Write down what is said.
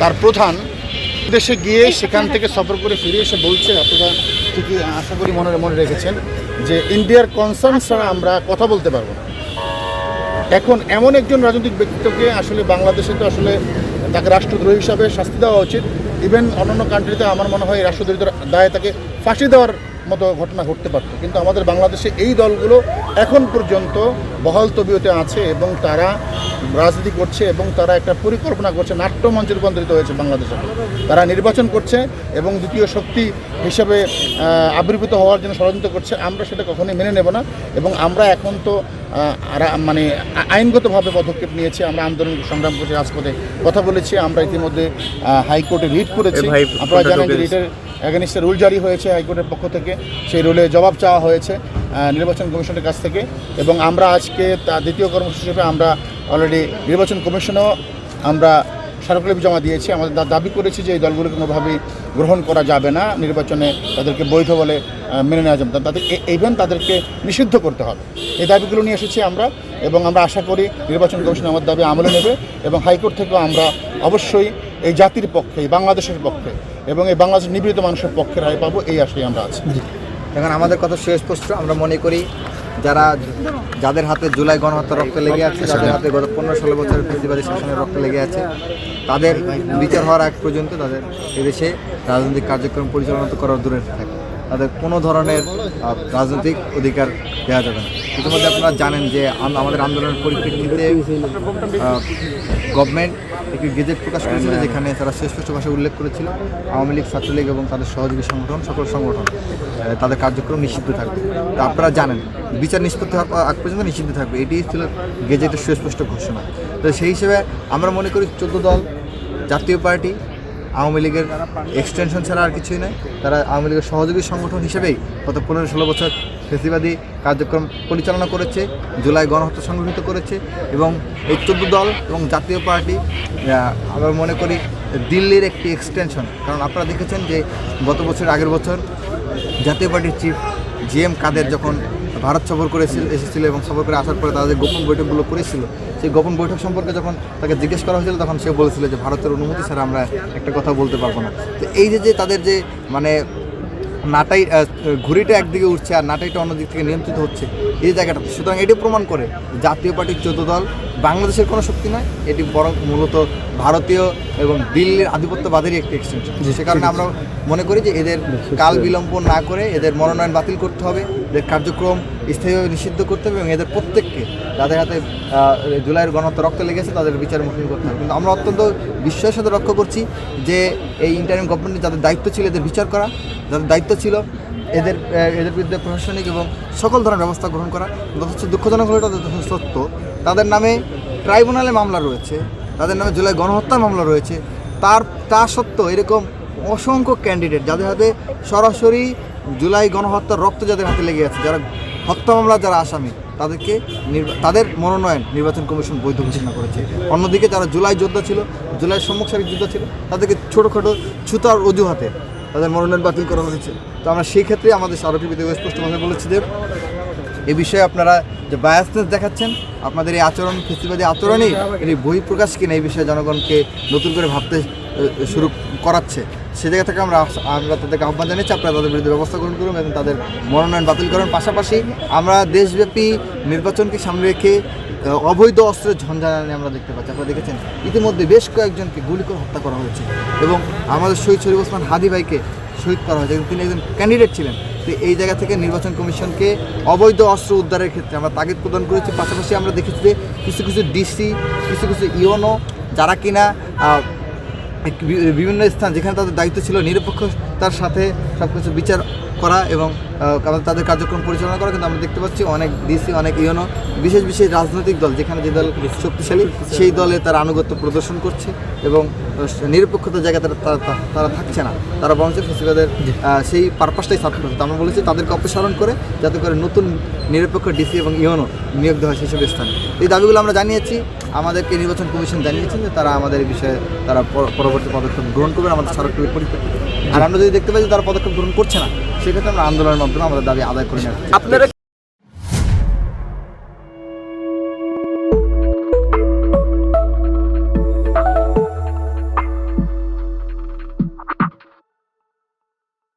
তার প্রধান দেশে গিয়ে সেখান থেকে সফর করে ফিরে এসে বলছে, আপনারা ঠিকই আশা করি মনে মনে রেখেছেন যে ইন্ডিয়ার কনসার্ন ছাড়া আমরা কথা বলতে পারব না। এখন এমন একজন রাজনৈতিক ব্যক্তিত্বকে আসলে বাংলাদেশে তো আসলে তাকে রাষ্ট্রদ্রোহী হিসাবে শাস্তি দেওয়া উচিত। ইভেন অন্যান্য কান্ট্রিতে আমার মনে হয় এই দায়ে তাকে ফাঁসি দেওয়ার মতো ঘটনা ঘটতে পারত। কিন্তু আমাদের বাংলাদেশে এই দলগুলো এখন পর্যন্ত বহাল তবিয়তে আছে এবং তারা রাজনীতি করছে এবং তারা একটা পরিকল্পনা করছে নাট্যমঞ্চে রূপান্তরিত হয়েছে বাংলাদেশে তারা নির্বাচন করছে এবং দ্বিতীয় শক্তি হিসেবে আবির্ভূত হওয়ার জন্য ষড়যন্ত্র করছে। আমরা সেটা কখনোই মেনে নেব না এবং আমরা এখন তো মানে আইনগতভাবে পদক্ষেপ নিয়েছি। আমরা আন্দোলন সংগ্রাম করছি রাজপথে কথা বলেছি। আমরা ইতিমধ্যে হাইকোর্টে রিট করেছি। আপনারা জানেন যে রিটের অ্যাগেনিস্টে রুল জারি হয়েছে হাইকোর্টের পক্ষ থেকে। সেই রুলে জবাব চাওয়া হয়েছে নির্বাচন কমিশনের কাছ থেকে। এবং আমরা আজকে তার দ্বিতীয় কর্মসূচি হিসেবে আমরা অলরেডি নির্বাচন কমিশনেও আমরা স্মারকলিপি জমা দিয়েছি। আমাদের দাবি করেছি যে এই দলগুলো কোনোভাবেই গ্রহণ করা যাবে না। নির্বাচনে তাদেরকে বৈধ বলে মেনে নেওয়া যাবে তাদের ইভেন তাদেরকে নিষিদ্ধ করতে হবে। এই দাবিগুলো নিয়ে এসেছি আমরা এবং আমরা আশা করি নির্বাচন কমিশন আমার দাবি আমলে নেবে এবং হাইকোর্ট থেকেও আমরা অবশ্যই এই জাতির পক্ষে এই বাংলাদেশের পক্ষে এবং এই বাংলাদেশের নিপীড়িত মানুষের পক্ষে রায় পাবো এই আশায় আমরা আছি। এখন আমাদের কথা সুস্পষ্ট আমরা মনে করি যারা যাদের হাতে জুলাই গণহত্যা রক্ত লেগে আছে যাদের হাতে গত পনেরো ষোলো বছরের ফেসিবাদী শাসনের রক্ত লেগে আছে তাদের বিচার হওয়ার আগ পর্যন্ত তাদের এদেশে রাজনৈতিক কার্যক্রম পরিচালনা তো করার দূরে থাকে তাদের কোনো ধরনের রাজনৈতিক অধিকার দেওয়া যাবে না। ইতিমধ্যে আপনারা জানেন যে আমাদের আন্দোলনের পরিপ্রেক্ষিতে গভর্নমেন্ট একটি গেজেট প্রকাশ করেছিল যেখানে তারা সুস্পষ্ট ভাষায় উল্লেখ করেছিল। আওয়ামী লীগ ছাত্রলীগ এবং তাদের সহযোগী সংগঠন সকল সংগঠন তাদের কার্যক্রম নিষিদ্ধ থাকবে। তা আপনারা জানেন বিচার নিষ্পত্তি হওয়ার আগ পর্যন্ত নিষিদ্ধ থাকবে। এটি ছিল গেজেটের সুস্পষ্ট ঘোষণা। তো সেই হিসেবে আমরা মনে করি চোদ্দ দল জাতীয় পার্টি আওয়ামী লীগের এক্সটেনশন ছাড়া আর কিছুই নয় তারা আওয়ামী লীগের সহযোগী সংগঠন হিসেবেই গত পনেরো ষোলো বছর ফেসিবাদী কার্যক্রম পরিচালনা করেছে, জুলাই গণহত্যা সংগঠিত করেছে এবং এই চোদ্দ দল এবং জাতীয় পার্টি আমরা মনে করি দিল্লির একটি এক্সটেনশন কারণ আপনারা দেখেছেন যে গত বছর আগের বছর জাতীয় পার্টির চিফ জি এম কাদের যখন ভারত সফর করেছিল এসেছিল এবং সফর করে আসার পরে তাদের গোপন বৈঠকগুলো করেছিল। সেই গোপন বৈঠক সম্পর্কে যখন তাকে জিজ্ঞেস করা হয়েছিল, তখন সে বলেছিল যে, ভারতের অনুমতি ছাড়া আমরা একটা কথা বলতে পারব না। তো এই যে যে তাদের যে মানে নাটাই ঘুড়িটা একদিকে উঠছে আর নাটাইটা অন্যদিক থেকে নিয়ন্ত্রিত হচ্ছে, এই জায়গাটা সুতরাং এটি প্রমাণ করে জাতীয় পার্টির চোদ্দ দল বাংলাদেশের কোনো শক্তি নয় এটি বরং মূলত ভারতীয় এবং দিল্লির আধিপত্যবাদেরই একটি এক্সটেনশন সে কারণে আমরা মনে করি যে এদের কাল বিলম্ব না করে এদের মনোনয়ন বাতিল করতে হবে এদের কার্যক্রম স্থায়ীভাবে নিষিদ্ধ করতে হবে এবং এদের প্রত্যেককে যাদের হাতে জুলাইয়ের গণহত্যা রক্ত লেগেছে তাদের বিচার মুখোমুখি করতে হবে। কিন্তু আমরা অত্যন্ত বিস্ময়ের সাথে লক্ষ্য করছি যে এই ইন্টারিম গভর্নমেন্টের যাদের দায়িত্ব ছিল এদের বিচার করা যাদের দায়িত্ব ছিল এদের এদের বিরুদ্ধে প্রশাসনিক এবং সকল ধরনের ব্যবস্থা গ্রহণ করা যথেষ্ট দুঃখজনক হলে তাদের যথেষ্ট সত্য। তাদের নামে ট্রাইব্যুনালে মামলা রয়েছে, তাদের নামে জুলাই গণহত্যার মামলা রয়েছে। তার, তা সত্ত্বেও এরকম অসংখ্য ক্যান্ডিডেট যাদের হাতে সরাসরি জুলাই গণহত্যার রক্ত যাদের হাতে লেগে আছে, যারা হত্যা মামলার যারা আসামি, তাদেরকে তাদের মনোনয়ন নির্বাচন কমিশন বৈধ ঘোষণা করেছে। অন্যদিকে যারা জুলাই যোদ্ধা ছিল জুলাই সম্মুখ সারির যোদ্ধা ছিল, তাদেরকে ছোটোখাটো ছুতার অজুহাতে তাদের মনোনয়ন বাতিল করা হয়েছে। তো আমরা সেই ক্ষেত্রে আমাদের স্মারকলিপিতে স্পষ্টভাবে বলেছি যে এ বিষয়ে আপনারা যে বায়াসনেস দেখাচ্ছেন, আপনাদের এই আচরণ ফেস্টিভ্যালি আচরণই এই বহিঃপ্রকাশ কিনা এই বিষয়ে জনগণকে নতুন করে ভাবতে শুরু করাচ্ছে। সে জায়গা থেকে আমরা আমরা তাদেরকে আহ্বান জানিয়েছি, আপনারা তাদের বিরুদ্ধে ব্যবস্থা গ্রহণ করুন এবং তাদের মনোনয়ন বাতিল করুন। পাশাপাশি আমরা দেশব্যাপী নির্বাচনকে সামনে রেখে অবৈধ অস্ত্রের ঝঞ্ঝানি আমরা দেখতে পাচ্ছি। আপনারা দেখেছেন, ইতিমধ্যে বেশ কয়েকজনকে গুলি করে হত্যা করা হয়েছে এবং আমাদের শহীদ শরীফ ওসমান হাদি ভাইকে শহীদ করা হয়েছে। তিনি একজন ক্যান্ডিডেট ছিলেন। তো এই জায়গা থেকে নির্বাচন কমিশনকে অবৈধ অস্ত্র উদ্ধারের ক্ষেত্রে আমরা তাগিদ প্রদান করেছি। পাশাপাশি আমরা দেখেছি যে কিছু কিছু ডিসি কিছু কিছু ইওনো, যারা কিনা বিভিন্ন স্থান যেখানে তাদের দায়িত্ব ছিল নিরপেক্ষতার সাথে সব কিছু বিচার করা এবং তাদের কার্যক্রম পরিচালনা করা কিন্তু আমরা দেখতে পাচ্ছি অনেক ডিসি অনেক ইউনো বিশেষ বিশেষ রাজনৈতিক দল যেখানে যে দল শক্তিশালী সেই দলে তারা আনুগত্য প্রদর্শন করছে এবং নিরপেক্ষতার জায়গায় তারা তারা- তারা- তারা থাকছে না। তারা বরঞ্চ ফেসিবাদের সেই পারপাসটাই সার্ভ করছে। আমরা বলেছি তাদেরকে অপসারণ করে যাতে করে নতুন নিরপেক্ষ ডিসি এবং ইউনো নিয়োগ দেওয়া হয় সেসব স্থানে। এই দাবিগুলো আমরা জানিয়েছি আমাদেরকে নির্বাচন কমিশন জানিয়েছেন যে তারা আমাদের বিষয়ে তারা পর- পরবর্তী পদক্ষেপ গ্রহণ করবেন আমাদের সরকারের পরিপ্রেক্ষিতে। আর আমরা যদি দেখতে পাই যে তারা পদক্ষেপ গ্রহণ করছে না, সেক্ষেত্রে আমরা আন্দোলনের মাধ্যমে আমাদের দাবি আদায় করে নেব আপনারা